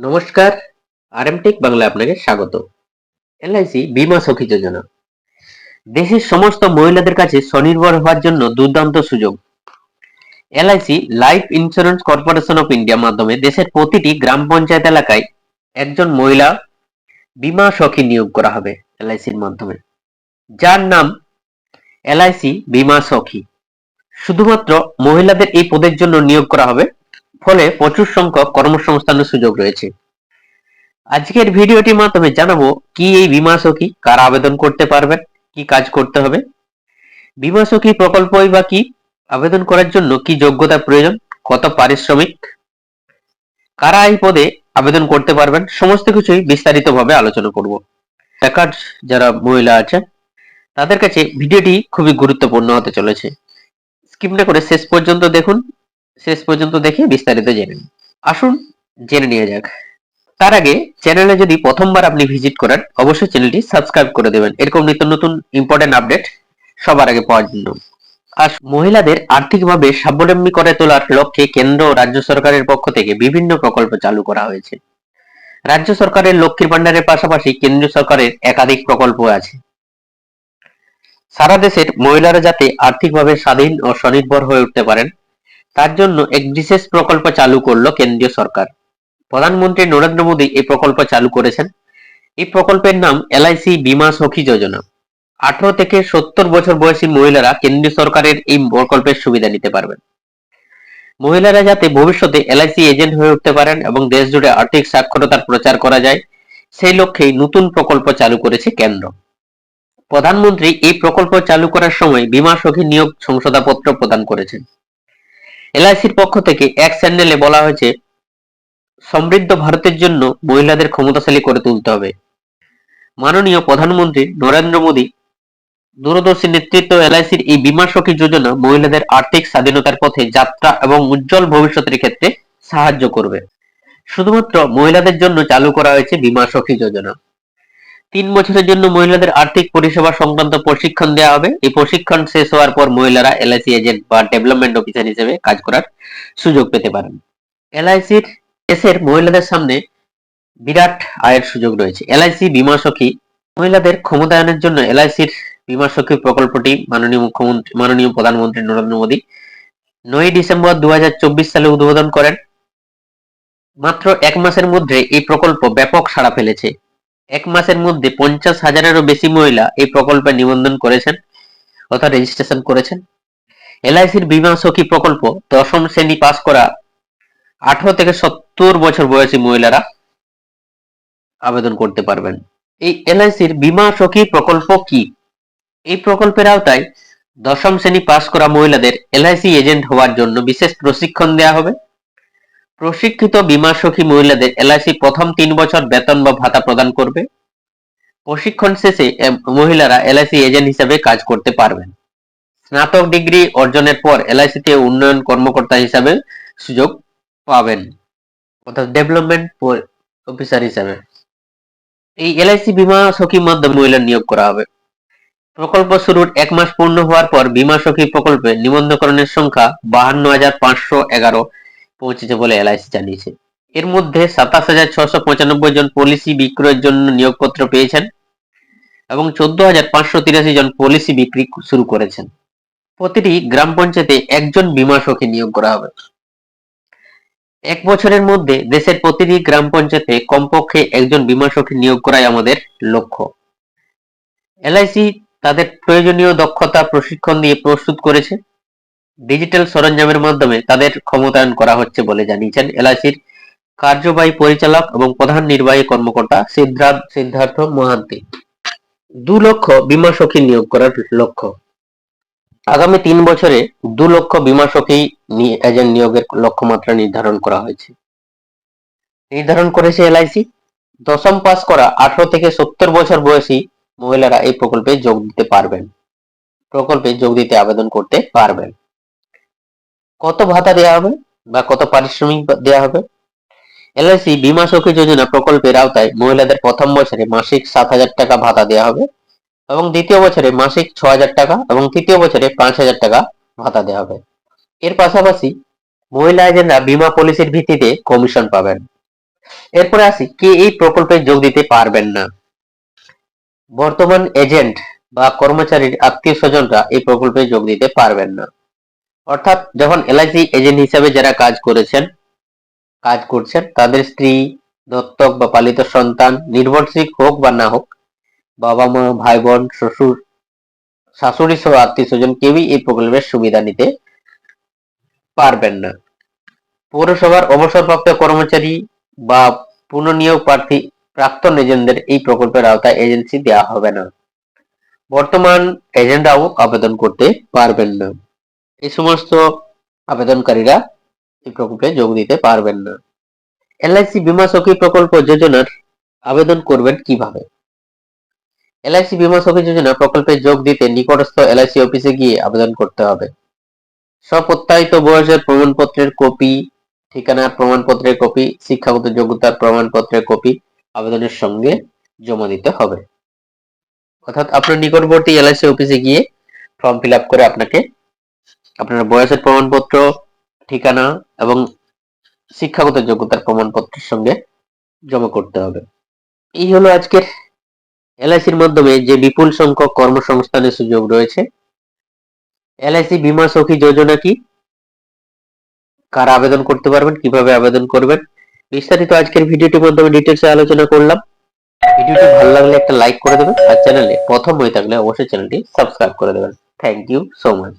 নমস্কার আরএমটেক বাংলা আপনাকে স্বাগত। এলআইসি বীমা সখী যোজনা। দেশের সমস্ত মহিলাদের কাছে স্বনির্ভর হওয়ার জন্য দুর্দান্ত সুযোগ। LIC life insurance corporation of ইন্ডিয়ার মাধ্যমে দেশের প্রতিটি গ্রাম পঞ্চায়েত এলাকায় একজন মহিলা বীমা সখী নিয়োগ করা হবে এলআইসির মাধ্যমে। যার নাম এলআইসি বীমা সখী। শুধুমাত্র মহিলাদের এই পদের জন্য নিয়োগ করা হবে ফলে প্রচুর সংখ্যক কর্মসংস্থানের সুযোগ রয়েছে। আজকের ভিডিওটির মাধ্যমে জানাব, কি এই বিমা সখী কারা আবেদন করতে পারবেন কি কাজ করতে হবে? বিমা সখী প্রকল্পই বা কি? আবেদন করার জন্য কি যোগ্যতা প্রয়োজন? কত পারিশ্রমিক? কারা এই পদে আবেদন করতে পারবেন? সমস্ত কিছুই বিস্তারিতভাবে আলোচনা করব। বেকার যারা মহিলা আছে, তাদের কাছে ভিডিওটি খুবই গুরুত্বপূর্ণ হতে চলেছে। স্কিপ না করে শেষ পর্যন্ত দেখুন। শেষ পর্যন্ত দেখে বিস্তারিত জেনে আসুন জেনে নিয়ে যাক। তার আগে চ্যানেলে যদি প্রথমবার আপনি ভিজিট করেন, অবশ্যই চ্যানেলটি সাবস্ক্রাইব করে দেবেন। এরকম নিত্য নতুন ইম্পর্টেন্ট আপডেট সবার আগে পাওয়ার জন্য। আর মহিলাদের আর্থিকভাবে স্বাবলম্বী করে তোলার লক্ষ্যে কেন্দ্র ও রাজ্য সরকারের পক্ষ থেকে বিভিন্ন প্রকল্প চালু করা হয়েছে। রাজ্য সরকারের লক্ষ্মীর ভান্ডারের পাশাপাশি কেন্দ্রীয় সরকারের একাধিক প্রকল্প আছে। সারা দেশের মহিলারা যাতে আর্থিকভাবে স্বাধীন ও স্বনির্ভর হয়ে উঠতে পারেন তার জন্য এক বিশেষ প্রকল্প চালু করল কেন্দ্রীয় সরকার। প্রধানমন্ত্রী নরেন্দ্র মোদী এই প্রকল্প চালু করেছেন। এই প্রকল্পের নাম এলআইসি বীমা সখী যোজনা। আঠারো থেকে সত্তর বছর বয়সী মহিলারা কেন্দ্রীয় সরকারের এই প্রকল্পের সুবিধা নিতে পারবেন। মহিলারা যাতে ভবিষ্যতে এলআইসি এজেন্ট হয়ে উঠতে পারেন এবং দেশ জুড়ে আর্থিক সাক্ষরতার প্রচার করা যায়, সেই লক্ষ্যেই নতুন প্রকল্প চালু করেছে কেন্দ্র। প্রধানমন্ত্রী এই প্রকল্প চালু করার সময় বিমা সখী নিয়োগ সংশোধনাপত্র প্রদান করেছেন। এলআইসির পক্ষ থেকে এক চ্যানেলে বলা হয়েছে, সমৃদ্ধ ভারতের জন্য মহিলাদের ক্ষমতাশালী করে তুলতে হবে। মাননীয় প্রধানমন্ত্রী নরেন্দ্র মোদী দূরদর্শী নেতৃত্ব এলআইসির এই বিমা সখী যোজনা মহিলাদের আর্থিক স্বাধীনতার পথে যাত্রা এবং উজ্জ্বল ভবিষ্যতের ক্ষেত্রে সাহায্য করবে। শুধুমাত্র মহিলাদের জন্য চালু করা হয়েছে বীমা সখী যোজনা। তিন বছরের জন্য মহিলাদের আর্থিক পরিষেবা সংক্রান্ত প্রশিক্ষণ দেওয়া হবে। এই প্রশিক্ষণ শেষ হওয়ার পর মহিলারা এলআইসি এজেন্ট বা ডেভেলপমেন্ট অফিসার হিসেবে কাজ করার সুযোগ পেতে পারেন। এলআইসির দেশের মহিলাদের সামনে বিরাট আয়ের সুযোগ রয়েছে। এলআইসি বীমা সখী মহিলাদের ক্ষমতায়নের জন্য এলআইসির বীমা সখী প্রকল্পটি মাননীয় মুখ্যমন্ত্রী, মাননীয় প্রধানমন্ত্রী নরেন্দ্র মোদী নয় ডিসেম্বর দু হাজার চব্বিশ সালে উদ্বোধন করেন। মাত্র এক মাসের মধ্যে এই প্রকল্প ব্যাপক সাড়া ফেলেছে। এক মাসের মধ্যে পঞ্চাশ হাজারেরও বেশি মহিলা এই প্রকল্পে নিবন্ধন করেছেন অর্থাৎ রেজিস্ট্রেশন করেছেন। এলআইসির বিমা সখী প্রকল্প দশম শ্রেণি পাস করা আঠারো থেকে সত্তর বছর বয়সী মহিলারা আবেদন করতে পারবেন। এই এলআইসির বীমা সখী প্রকল্প কি? এই প্রকল্পের আওতায় দশম শ্রেণি পাস করা মহিলাদের এলআইসি এজেন্ট হওয়ার জন্য বিশেষ প্রশিক্ষণ দেওয়া হবে। প্রশিক্ষিত বিমা সখী মহিলাদের এলআইসি প্রথম তিন বছর বেতন বা ভাতা প্রদান করবে। প্রশিক্ষণ শেষে মহিলারা এলআইসি এজেন্ট হিসেবে কাজ করতে পারবেন। স্নাতক ডিগ্রি অর্জনের পর এলআইসিতে উন্নয়ন কর্মকর্তা হিসাবে সুযোগ পাবেন। অর্থাৎ ডেভেলপমেন্ট অফিসার হিসাবে। এই এলআইসি বিমা সখীর মাধ্যমে মহিলা নিয়োগ করা হবে। প্রকল্প শুরুর এক মাস পূর্ণ হওয়ার পর বিমা সখী প্রকল্পে নিবন্ধকরণের সংখ্যা বাহান্ন হাজার পাঁচশো এগারো। পৌঁছেছে বলে এলআইসি জানিয়েছে। এর মধ্যে সাতাশ হাজার ছশো পঁচানব্বই জন পলিসি বিক্রয়ের জন্য নিয়োগপত্র পেয়েছেন এবং চোদ্দ হাজার পাঁচশো তিরাশি জন পলিসি বিক্রি শুরু করেছেন। প্রতিটি গ্রাম পঞ্চায়েতে একজন বীমা সখী নিয়োগ করা হবে। এক বছরের মধ্যে দেশের প্রতিটি গ্রাম পঞ্চায়েতে কমপক্ষে একজন বীমা সখী নিয়োগ করাই আমাদের লক্ষ্য। এলআইসি তাদের প্রয়োজনীয় দক্ষতা, প্রশিক্ষণ দিয়ে প্রস্তুত করেছে। ডিজিটাল সরঞ্জামের মাধ্যমে তাদের ক্ষমতায়ন করা হচ্ছে বলে জানিয়েছেন এলআইসির কার্যবাহী পরিচালক এবং প্রধান নির্বাহী কর্মকর্তা সিদ্ধার্থ মহান্তি। দু লক্ষ বীমা সখী নিয়োগ করার লক্ষ্য। আগামী তিন বছরে দু লক্ষ বীমা সখী এজেন্ট নিয়োগের লক্ষ্যমাত্রা নির্ধারণ করা হয়েছে। নির্ধারণ করেছে এলআইসি। দশম পাস করা আঠারো থেকে সত্তর বছর বয়সী মহিলারা এই প্রকল্পে যোগ দিতে পারবেন। প্রকল্পে যোগ দিতে আবেদন করতে পারবেন। কত ভাতা দেওয়া হবে বা কত পারিশ্রমিক দেওয়া হবে? এলআইসি বীমা সখী যোজনা প্রকল্পের আওতায় মহিলাদের প্রথম বছরে মাসিক সাত হাজার টাকা ভাতা দেওয়া হবে এবং দ্বিতীয় বছরে মাসিক ছ হাজার টাকা এবং তৃতীয় বছরে পাঁচ হাজার টাকা ভাতা দেওয়া হবে। এর পাশাপাশি মহিলা এজেন্টরা বীমা পলিসির ভিত্তিতে কমিশন পাবেন। এরপরে আসি, কে এই প্রকল্পে যোগ দিতে পারবেন না? বর্তমান এজেন্ট বা কর্মচারীর আত্মীয় স্বজনরা এই প্রকল্পে যোগ দিতে পারবেন না। অর্থাৎ যখন এলআইসি এজেন্ট হিসাবে যারা কাজ করেছেন, কাজ করছেন, তাদের স্ত্রী, দত্তক বা পালিত সন্তান, নির্ভরশীল হোক বা না হোক, বাবা মা ভাই বোন শ্বশুর, শাশুড়ি সহ আত্মীয় স্বজন কেউই এই প্রকল্পের সুবিধা নিতে পারবেন না। পৌরসভার অবসরপ্রাপ্ত কর্মচারী বা পুনঃনিয়োগ প্রার্থী, প্রাক্তন এজেন্টদের এই প্রকল্পের আওতায় এজেন্সি দেওয়া হবে না। বর্তমান এজেন্টরাও আবেদন করতে পারবেন না। এই সমস্ত আবেদনকারীরা এই প্রকল্পে যোগ দিতে পারবেন না। এলআইসি বীমা সখী প্রকল্প যোজনার আবেদন করবেন কীভাবে? এলআইসি বীমা সখী যোজনা প্রকল্পে যোগ দিতে নিকটস্থ এলআইসি অফিসে গিয়ে আবেদন করতে হবে। স্বপ্রত্যায়িত বয়সের প্রমাণপত্রের কপি, ঠিকানার প্রমাণপত্রের কপি, শিক্ষাগত যোগ্যতার প্রমাণপত্রের কপি আবেদনের সঙ্গে জমা দিতে হবে। অর্থাৎ আপনার নিকটবর্তী এলআইসি অফিসে গিয়ে ফর্ম ফিল আপ করে আপনাকে আপনার বয়সের প্রমাণপত্র, ঠিকানা এবং শিক্ষাগত যোগ্যতার প্রমাণপত্রের সঙ্গে জমা করতে হবে। এই হলো আজকের এলআইসির মাধ্যমে যে বিপুল সংখ্যক কর্মসংস্থানের সুযোগ রয়েছে। এলআইসি বীমা সখী যোজনা কি? কারা আবেদন করতে পারবেন? কীভাবে আবেদন করবেন? বিস্তারিত আজকের ভিডিওটির মাধ্যমে ডিটেলসে আলোচনা করলাম। ভিডিওটি ভালো লাগলে একটা লাইক করে দেবেন। আর চ্যানেলে প্রথম হয়ে থাকলে অবশ্যই চ্যানেলটি সাবস্ক্রাইব করে দেবেন। Thank you so much